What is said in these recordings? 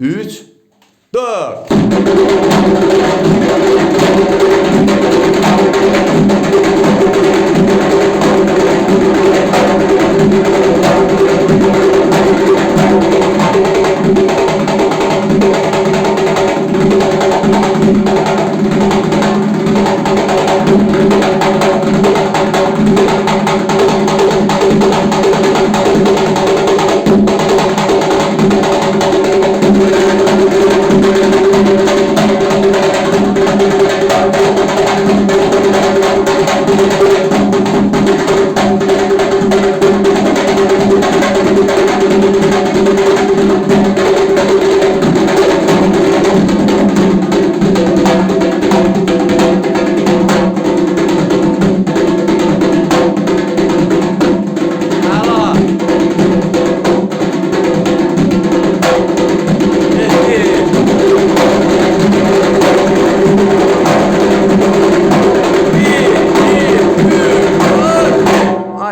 3 4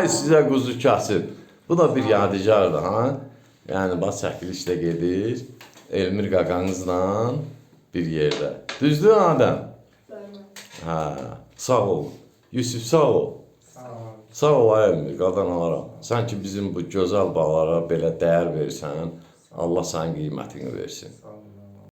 Ay size kuzu kasıb. Bu da bir yadigardır ha. Yəni baş çəkilişdə gedir. Elmir qaqanızla bir yerdə. Düzdür Adəm? Hə, sağ ol. Yusuf sağ ol. Sağ ol ay Elmir, qadan alaram. Sən ki bizim bu gözəl bağlara belə dəyər versən, Allah sənin qiymətini versin. Sağ ol.